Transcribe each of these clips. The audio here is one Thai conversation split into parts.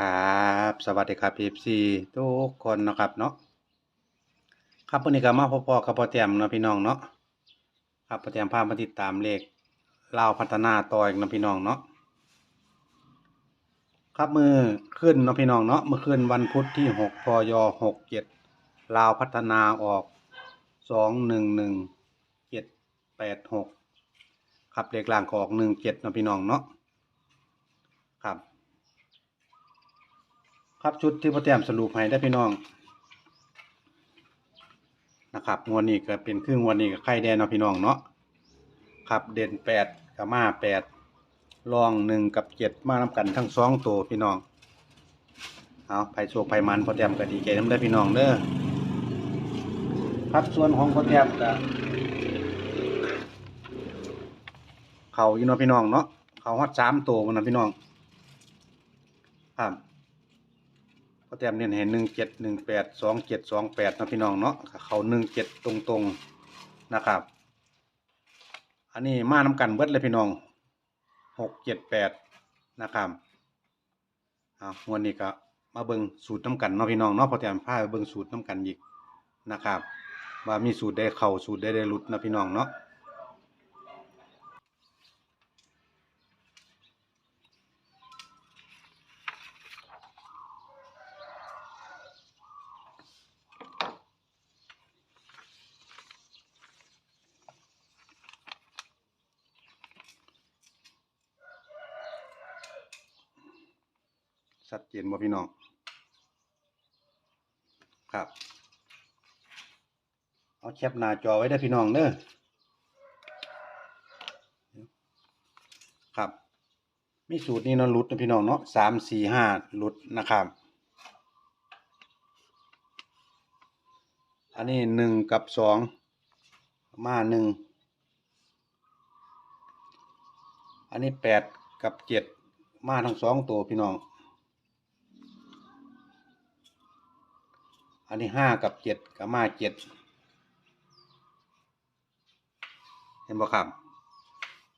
ครับสวัสดีครับพีซีทุกคนนะครับเนาะครับวันนี้ก็มาพบๆกับพ่อแต้มนะพี่น้องเนาะครับพ่อแต้มพามาติดตามเลขลาวพัฒนาต่ออีกนะพี่น้องเนาะครับมือขึ้นนะพี่น้องเนาะมื่อคืนวันพุธที่หกพยหกเจ็ดลาวพัฒนาออกสองหนึ่งหนึ่งเจ็ดแปดหกครับเลขล่างก็ออกหนึ่งเจ็ดนะพี่น้องเนาะครับ ครับชุดที่พ่อแต้มสรุปให้ได้พี่น้องนะครับงวดนี้ก็เป็นครึ่งงวดนี้ก็ไข่แดงเนาะพี่น้องเนาะครับเด่นแปดกับมาแปดรองหนึ่งกับเจ็ดมาน้ำกันทั้งสองตัวพี่น้องเอาไผ่โชคไผ่มันพ่อแต้มก็ดีใจน้ำได้พี่น้องเด้อครับส่วนของพ่อแต้มก็เขาอยู่เนาะพี่น้องเนาะเขาฮอดสามตัวมันนะพี่น้องครับ แต้มเน้นเห็นหนึ่งเจ็ดหนึ่งแปดสองเจ็ดสองแปดนะพี่น้องเนาะเขาหนึ่งเจ็ดตรงๆนะครับ อันนี้มาน้ำกันเบิดเลยพี่น้องหกเจ็ดแปดนะครับอ่างวันนี้ก็มาเบิ่งสูตรน้ำกันเนาะพี่น้องเนาะพอแต้มพาเบิ่งสูตรน้ำกันอีกนะครับ ว่ามีสูตรได้เข่าสูตรได้ได้หลุดนะพี่น้องเนาะ ชัดเจนบ่พี่น้องครับ เอาแคปหน้าจอไว้ได้พี่น้องเด้อครับ มีสูตรนี้เนาะหลุดนะพี่น้องเนาะสามสี่ห้าหลุดนะครับ อันนี้หนึ่งกับสองมาหนึ่ง อันนี้แปดกับเจ็ดมาทั้งสองตัวพี่น้อง อันนี้ห้ากับเจ็ดกับมาเจ็ดเห็นบ่ครับ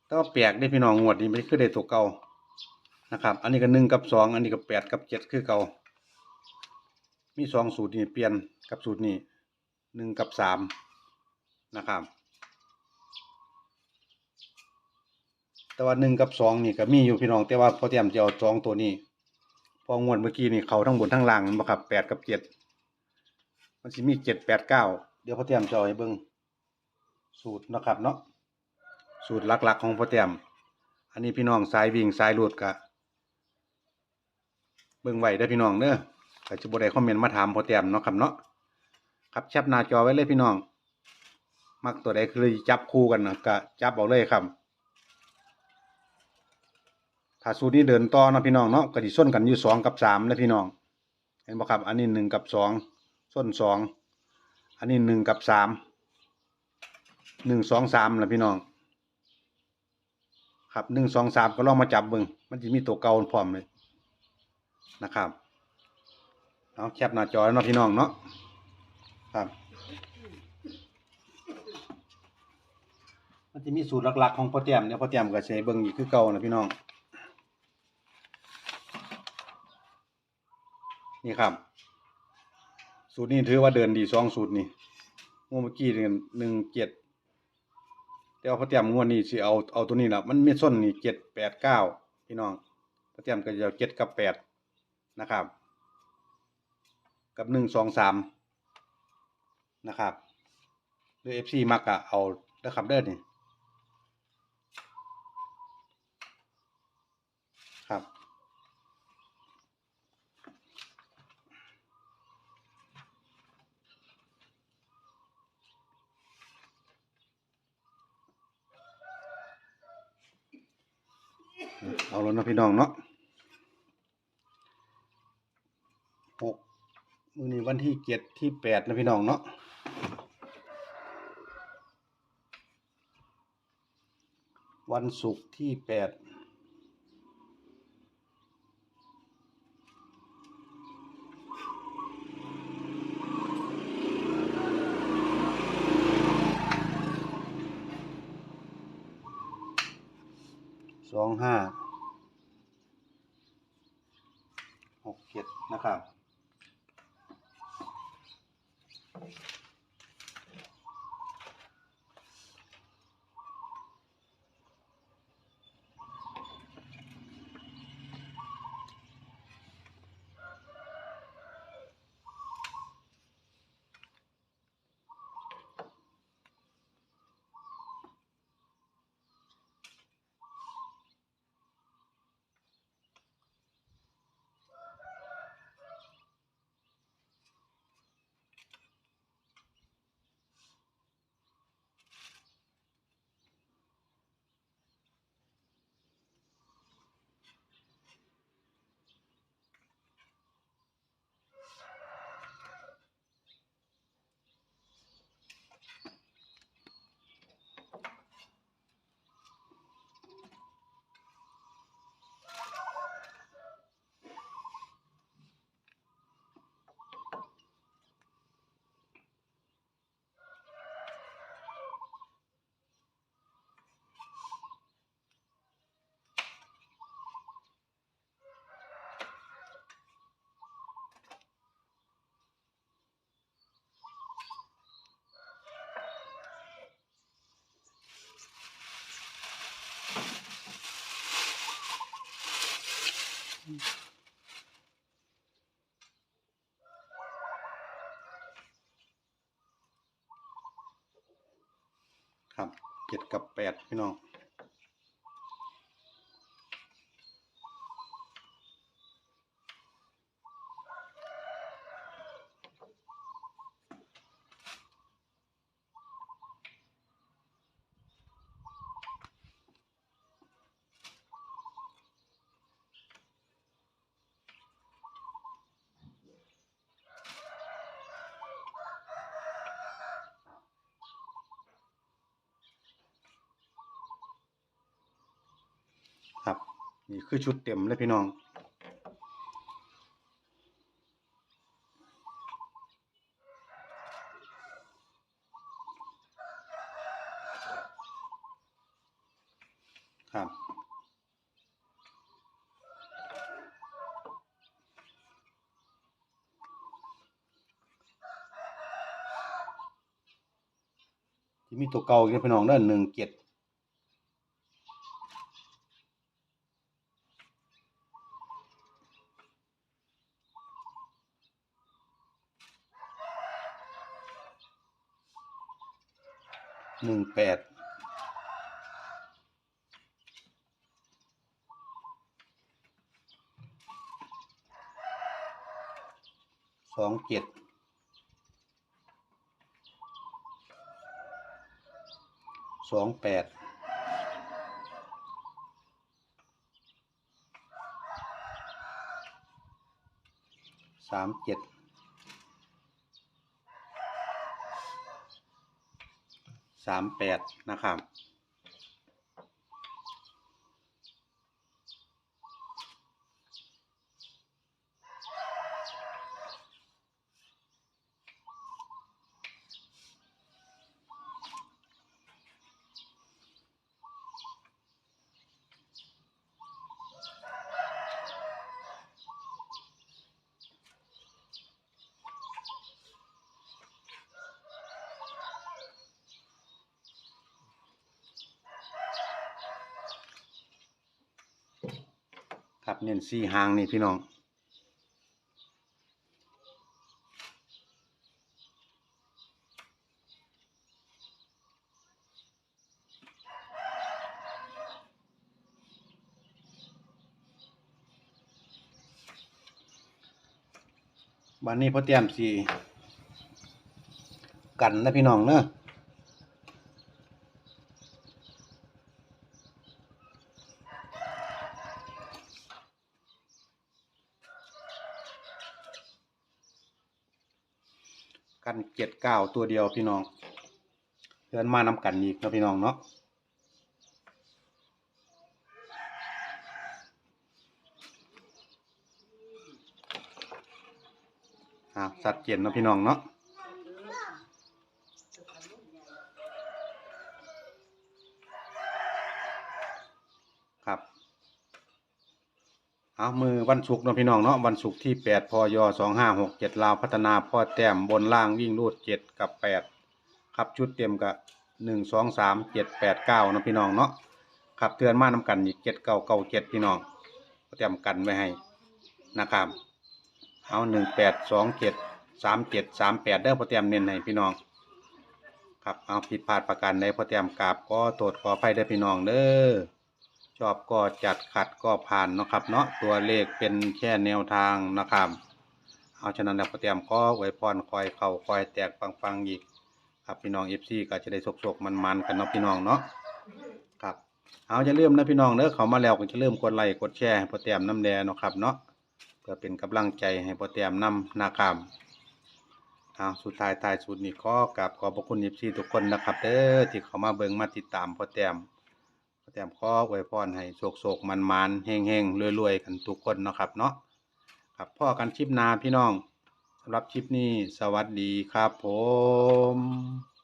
แต่ว่าแปลกได้พี่น้องงวดนี้ไม่คือได้ตัวเก่านะครับ อันนี้ก็หนึ่งกับสองอันนี้ก็แปดกับเจ็ดคือเก่ามีสองสูตรนี่เปลี่ยนกับสูตรนี้หนึ่งกับสามนะครับ แต่ว่าหนึ่งกับสองนี่ก็มีอยู่พี่น้อง แต่ว่าพอเตรียมจะเอาสองตัวนี้ พองวดเมื่อกี้นี่เขาทั้งบนทั้งล่างมาครับแปดกับเจ็ด มันสิมีเจ็ดแปดเก้าเดี๋ยวพอเตรียมจะเอาให้เบิ่งสูตรนะครับเนาะสูตรหลักๆของพอเตรียม อันนี้พี่น้องสายวิ่งสายรูดกะเบิ่งไหวได้พี่น้องเด้อก็จะบ่ได้คอมเมนต์มาถามพอเตรียมเนาะครับเนาะครับแคปหน้าจอไว้เลยพี่น้อง มักตัวใดคือจับคู่กันนะก็จับเอาเลยครับถ้าสูตรนี้เดินต่อนะพี่น้องเนาะก็สิส้นกันอยู่สองกับสามนะพี่น้อง เห็นบ่ครับ อันนี้หนึ่งกับสอง ส้นสอง อันนี้หนึ่งกับสามหนึ่งสองสามนะพี่น้อง ครับหนึ่งสองสามก็ลองมาจับเบิงมันจะมีตัวเก่าพร้อมเลยนะครับเอาแคปหน้าจอแล้วเนาะพี่น้องเนาะครับมันจะมีสูตรหลักๆของพ่อเตียมเนี่ยพ่อเตียมก็ใช้เบิ่งอีกคือเก่านะพี่น้อง นี่ครับ สูตรนี้ถือว่าเดินดีสองสูตรนี่งวดเมื่อกี้เนี่ยหนึ่งเจ็ดแต่ว่าพอเตรียมงวดนี้สิเอาเอาตัวนี้แหละมันม่ส้นนี่เจ็ดแปดเก้าพี่น้องพอเตรียมก็จะเอาเจ็ดกับแปดนะครับ กับหนึ่งสองสามนะครับหรือเอฟซีมักอะเอาเด้อครับเด้อนี่ครับ เอาแล้วเนาะพี่น้องเนาะหกมือนี้วันที่เจ็ดที่แปดนะพี่น้องเนาะวันศุกร์ที่แปดสองห้า หกเจ็ด นะครับ ครับเจ็ดกับแปดพี่น้อง ครับ นี่คือชุดเต็มเลยพี่น้องครับที่มีตัวเก่าอีกนพี่น้องเด้านหนึ่งเจ็ด หนึ่งแปดสองเจ็ดสองแปดสามเจ็ด สามแปดนะครับ ครับเน้นสี่หางนี่พี่น้องบันนี้พอเตรียมสีกันนะพี่น้องเนอะ กันเจ็ดเก้าตัวเดียวพี่น้องเพื่อนมานำกันอีกนะพี่น้องเนาะอ่าสัดเจนเนะพี่น้องเนาะ ครับ เอามือวันศุกร์เนาะพี่น้องเนาะวันศุกร์ที่แปดพยสองห้าหกเจ็ดลาวพัฒนาพ่อแต้มบนล่างวิ่งรูดเจ็ดกับแปดครับชุดเต็มกับหนึ่งสองสามเจ็ดแปดเก้านาะพี่น้องเนาะครับเตือนมานำกันอีกเจ็ดเก้าเก้าเจ็ดพี่น้องพ่อแต้มกันไว้ให้นะครับเอาหนึ่งแปดสองเจ็ดสามเจ็ดสามแปดเด้อพ่อแต้มเน้นให้พี่น้อง ครับเอาผิดพลาดประการใดพอเตรียมกราบก็โทษขออภัยได้พี่น้องเด้อ ชอบก็จัดขัดก็ผ่านนะครับ เนาะตัวเลขเป็นแค่แนวทางนะครับ เอาฉะนั้นแล้วพอเตรียมก็ไว้พรคอยเข่าคอยแตกฟังๆอีกครับพี่น้องเอฟซีก็จะได้สกๆมันๆกันเนาะพี่น้องเนาะครับเอาจะเริ่มนะพี่น้องเด้อเขามาแล้วก็จะเริ่มกดไลค์กดแชร์ให้พอเตรียมน้ำแดงเนาะครับเนาะเพื่อเป็นกำลังใจให้พอเตรียมนำนาคามเอาสุดท้ายท้ายสุดนี่ขอกราบขอบพระคุณยิบซีทุกคนนะครับเด้อที่เขามาเบิ่งมาติดตามพอแต้ม อแต้มขออวยพรให้โศกโศกมันมันแห้งแห้งรวยรวยกันทุกคนเนาะครับเนาะครับพ่อกันชิปนาพี่น้องสำหรับชิปนี้สวัสดีครับผม